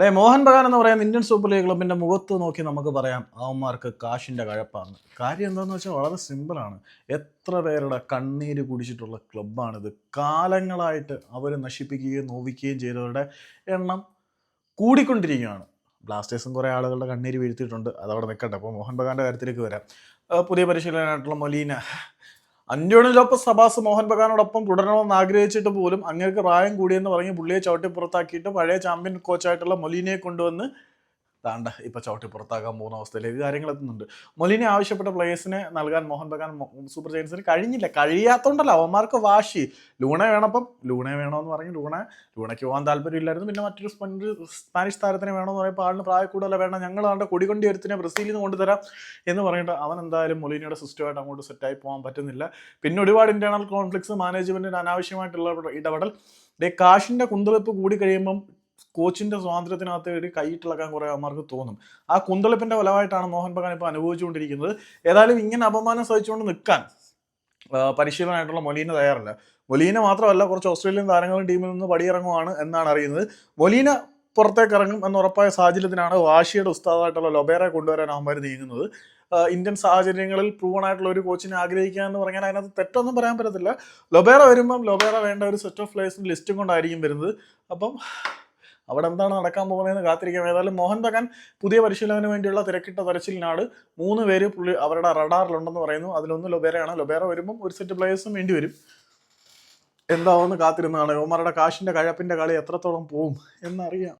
അടേ മോഹൻ ബഗാൻ എന്ന് പറയാം Indian super league ക്ലബിന്റെ മുഖത്ത് നോക്കി നമുക്ക് പറയാം അവന്മാർക്ക് കാശിന്റെ കഴപ്പാണ്. കാര്യം എന്താണെന്ന് വെച്ചാൽ വളരെ സിമ്പിളാണ് എത്ര പേരുടെ കണ്ണീര് കുടിച്ചിട്ടുള്ള ക്ലബ്ബാണിത് കാലങ്ങളായിട്ട് അവർ നശിപ്പിക്കുകയും നോവിക്കുകയും ചെയ്തവരുടെ എണ്ണം കൂടിക്കൊണ്ടിരിക്കുകയാണ്. ബ്ലാസ്റ്റേഴ്സും കുറേ ആളുകളുടെ കണ്ണീര് വീഴ്ത്തിയിട്ടുണ്ട്. അതവിടെ നിൽക്കട്ടെ അപ്പോൾ മോഹൻ ബഗാന്റെ കാര്യത്തിലേക്ക് വരാം. പുതിയ പരിശീലനമായിട്ടുള്ള Molina. Antonio Lopez Habas Mohun ബഗാനോടൊപ്പം തുടരണമെന്ന് ആഗ്രഹിച്ചിട്ട് പോലും അങ്ങേക്ക് പ്രായം കൂടിയെന്ന് പറഞ്ഞ് പുള്ളിയെ ചവിട്ടി പുറത്താക്കിയിട്ട് പഴയ ചാമ്പ്യൻ കോച്ചായിട്ടുള്ള മൊലീനയെ കൊണ്ടുവന്ന് താണ്ട ഇപ്പൊ ചവിട്ടി പുറത്താക്കാൻ പോകുന്ന അവസ്ഥയിലേക്ക് കാര്യങ്ങൾ എത്തുന്നുണ്ട് മൊലിനെ ആവശ്യപ്പെട്ട പ്ലേയേഴ്സിനെ നൽകാൻ മോഹൻ ബഗാൻ സൂപ്പർ ജയൻസിന് കഴിഞ്ഞില്ല. കഴിയാത്തതുകൊണ്ടല്ല അവന്മാർക്ക് വാശി. ലൂണെ വേണപ്പം ലൂണെ വേണമെന്ന് പറഞ്ഞു ലൂണെ ലൂണയ്ക്ക് പോകാൻ താല്പര്യമില്ലായിരുന്നു. പിന്നെ മറ്റൊരു സ്പാനിഷ് താരത്തിനെ വേണമെന്ന് പറയുമ്പോൾ ആളിന് പ്രായ പ്രായക്കൂടുതല വേണം ഞങ്ങൾ ആളുടെ കൊടികൊണ്ടി ഒരുത്തിനെ ബ്രസീലിൽ നിന്ന് കൊണ്ടുതരാം എന്ന് പറഞ്ഞിട്ട് അവൻ എന്തായാലും മൊലിനിയുടെ സിസ്റ്റമായിട്ട് അങ്ങോട്ട് സെറ്റായി പോകാൻ പറ്റുന്നില്ല. പിന്നെ ഒരുപാട് ഇന്റേണൽ കോൺഫ്ലിക്ട്സ് മാനേജ്മെന്റിന് അനാവശ്യമായിട്ടുള്ള ഇടപെടൽ. കാശിന്റെ കുന്തളിപ്പ് കൂടി കഴിയുമ്പം കോച്ചിന്റെ സ്വാതന്ത്ര്യത്തിനകത്ത് വേണ്ടി കൈയിട്ടിളക്കാൻ കുറെ അവന്മാർക്ക് തോന്നും. ആ കുന്തളിപ്പിന്റെ ഫലമായിട്ടാണ് മോഹൻ ബഗാൻ ഇപ്പോൾ അനുഭവിച്ചുകൊണ്ടിരിക്കുന്നത്. ഏതായാലും ഇങ്ങനെ അപമാനം സഹിച്ചുകൊണ്ട് നിൽക്കാൻ പരിശീലനമായിട്ടുള്ള മൊലീന തയ്യാറല്ല. മൊലീന മാത്രമല്ല കുറച്ച് ഓസ്ട്രേലിയൻ താരങ്ങളും ടീമിൽ നിന്ന് പടിയിറങ്ങുവാണ് എന്നാണ് അറിയുന്നത്. മൊലീന പുറത്തേക്ക് ഇറങ്ങും എന്ന് ഉറപ്പായ സാഹചര്യത്തിനാണ് വാശിയുടെ ഉസ്താദായിട്ടുള്ള ലൊബേറെ കൊണ്ടുവരാൻ അവന്മാർ നീങ്ങുന്നത്. ഇന്ത്യൻ സാഹചര്യങ്ങളിൽ പ്രൂവൺ ആയിട്ടുള്ള ഒരു കോച്ചിനെ ആഗ്രഹിക്കുക എന്ന് പറഞ്ഞാൽ അതിനകത്ത് തെറ്റൊന്നും പറയാൻ പറ്റത്തില്ല. ലൊബേറ വരുമ്പം ലൊബേറ വേണ്ട ഒരു സെറ്റ് ഓഫ് പ്ലേയേഴ്സിന് ലിസ്റ്റും കൊണ്ടായിരിക്കും വരുന്നത്. അപ്പം അവിടെ എന്താണ് നടക്കാൻ പോകുന്നതെന്ന് കാത്തിരിക്കാം. ഏതായാലും മോഹൻ ബഗാൻ പുതിയ പരിശീലനത്തിന് വേണ്ടിയുള്ള തിരക്കിട്ട തെരച്ചിലിനാട് മൂന്ന് പേര് പുള്ളി അവരുടെ റഡാറിലുണ്ടെന്ന് പറയുന്നു. അതിലൊന്ന് ലൊബേറയാണ്. ലൊബേറ വരുമ്പം ഒരു സെറ്റ് പ്ലേയേഴ്സും വേണ്ടി വരും. എന്താവുമെന്ന് കാത്തിരുന്നതാണ് ഒമാരുടെ കാശിന്റെ കഴപ്പിന്റെ കളി എത്രത്തോളം പോവും എന്നറിയാം.